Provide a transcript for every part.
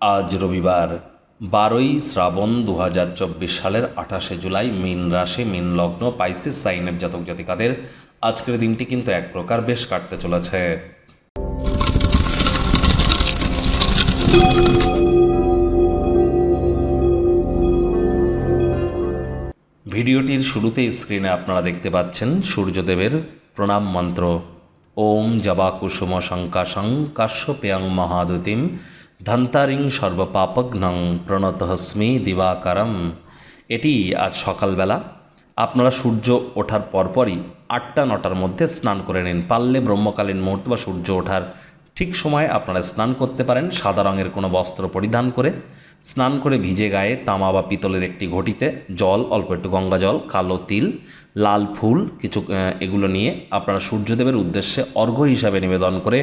আজ রবিবার, বারোই শ্রাবণ দু হাজার চব্বিশ সালের আঠাশে জুলাই মিন রাশি, মিন লগ্ন, পাইসিস সাইনের জাতক জাতিকাদের আজকের দিনটি কিন্তু এক প্রকার বেশ কাটতে চলেছে। ভিডিওটির শুরুতেই স্ক্রিনে আপনারা দেখতে পাচ্ছেন সূর্যদেবের প্রণাম মন্ত্র। ওম জবা কুসুম শঙ্কাশং কাশ্যপেয়ং মহাদুতিম ধন্তারিং সর্বপাপঘ্নং প্রণতহস্মি দিবাকারম। এটি আজ সকালবেলা। আপনারা সূর্য ওঠার পরপরই আটটা নটার মধ্যে স্নান করে নিন। পারলে ব্রহ্মকালীন মুহূর্ত বা সূর্য ওঠার ঠিক সময়ে আপনারা স্নান করতে পারেন, সাদা রঙের কোনো বস্ত্র পরিধান করে। স্নান করে ভিজে গায়ে তামা বা পিতলের একটি ঘটিতে জল, অল্প একটু গঙ্গা জল, কালো তিল, লাল ফুল, কিছু এগুলো নিয়ে আপনারা সূর্যদেবের উদ্দেশ্যে অর্ঘ্য হিসাবে নিবেদন করে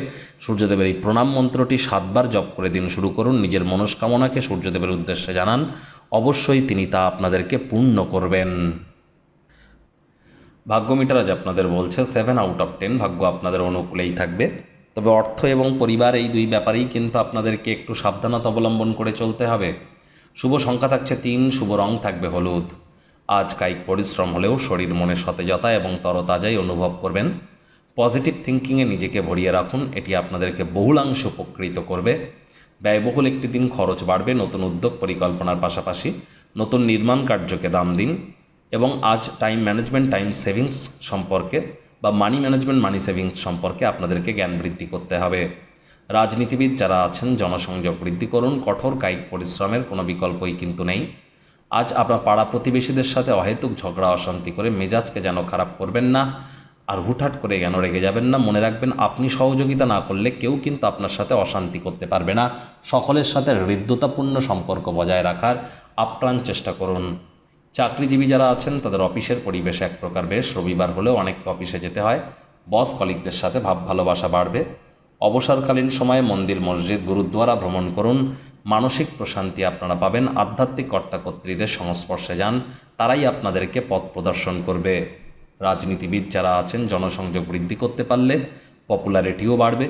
সূর্যদেবের এই প্রণাম মন্ত্রটি সাতবার জপ করে দিন শুরু করুন। নিজের মনস্কামনাকে সূর্যদেবের উদ্দেশ্যে জানান। অবশ্যই তিনি তা আপনাদেরকে পূর্ণ করবেন। ভাগ্য মিটার আজ আপনাদের বলছে সেভেন আউট অফ টেন ভাগ্য আপনাদের অনুকূলেই থাকবে। তবে অর্থ এবং পরিবার এই দুই ব্যাপারেই কিন্তু আপনাদেরকে একটু সাবধানতা অবলম্বন করে চলতে হবে। শুভ সংখ্যা থাকছে তিন, শুভ রং থাকবে হলুদ। আজ কায়িক পরিশ্রম হলেও শরীর মনে সতেজতা এবং তরতাজাই অনুভব করবেন। পজিটিভ থিঙ্কিংয়ে নিজেকে ভরিয়ে রাখুন, এটি আপনাদেরকে বহুলাংশ উপকৃত করবে। ব্যয়বহুল একটি দিন খরচ বাড়বে, নতুন উদ্যোগ পরিকল্পনার পাশাপাশি নতুন নির্মাণ কার্যকে দাম দিন এবং আজ টাইম ম্যানেজমেন্ট টাইম সেভিংস সম্পর্কে বা মানি ম্যানেজমেন্ট মানি সেভিংস সম্পর্কে আপনাদেরকে জ্ঞান বৃদ্ধি করতে হবে। রাজনীতিবিদ যারা আছেন, জনসংযোগ বৃদ্ধি করুন, কঠোর কায়িক পরিশ্রমের কোনো বিকল্পই কিন্তু নেই। আজ আপনার পাড়া প্রতিবেশীদের সাথে অহেতুক ঝগড়া, অশান্তি করে মেজাজকে যেন খারাপ করবেন না, আর হুটহাট করে কেন রেগে যাবেন না, মনে রাখবেন আপনি সহযোগিতা না করলে কেউ কিন্তু আপনার সাথে অশান্তি করতে পারবে না। সকলের সাথে হৃদ্যতাপূর্ণ সম্পর্ক বজায় রাখার আপ্রাণ চেষ্টা করুন। চাকরিজীবী যারা আছেন, তাদের অফিসের পরিবেশ এক প্রকার বেশ। রবিবার হলেও অনেককে অফিসে যেতে হয়। বস কলিকদের সাথে ভাব ভালোবাসা বাড়বে। অবসরকালীন সময়ে মন্দির, মসজিদ, গুরুদ্বারা ভ্রমণ করুন। মানসিক প্রশান্তি আপনারা পাবেন। আধ্যাত্মিক কর্তাকর্ত্রীদের সংস্পর্শে যান। তারাই আপনাদেরকে পথ প্রদর্শন করবে। রাজনীতিবিদ যারা আছেন, জনসংযোগ বৃদ্ধি করতে পারলে পপুলারিটিও বাড়বে।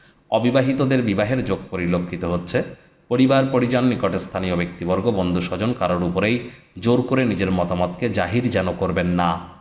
অবিবাহিতদের বিবাহের যোগ পরিলক্ষিত হচ্ছে। পরিবার, পরিজন, নিকটে স্থানীয় ব্যক্তিবর্গ বন্ধু স্বজন কারোর উপরেই জোর করে নিজের মতামতকে জাহির যেন করবেন না।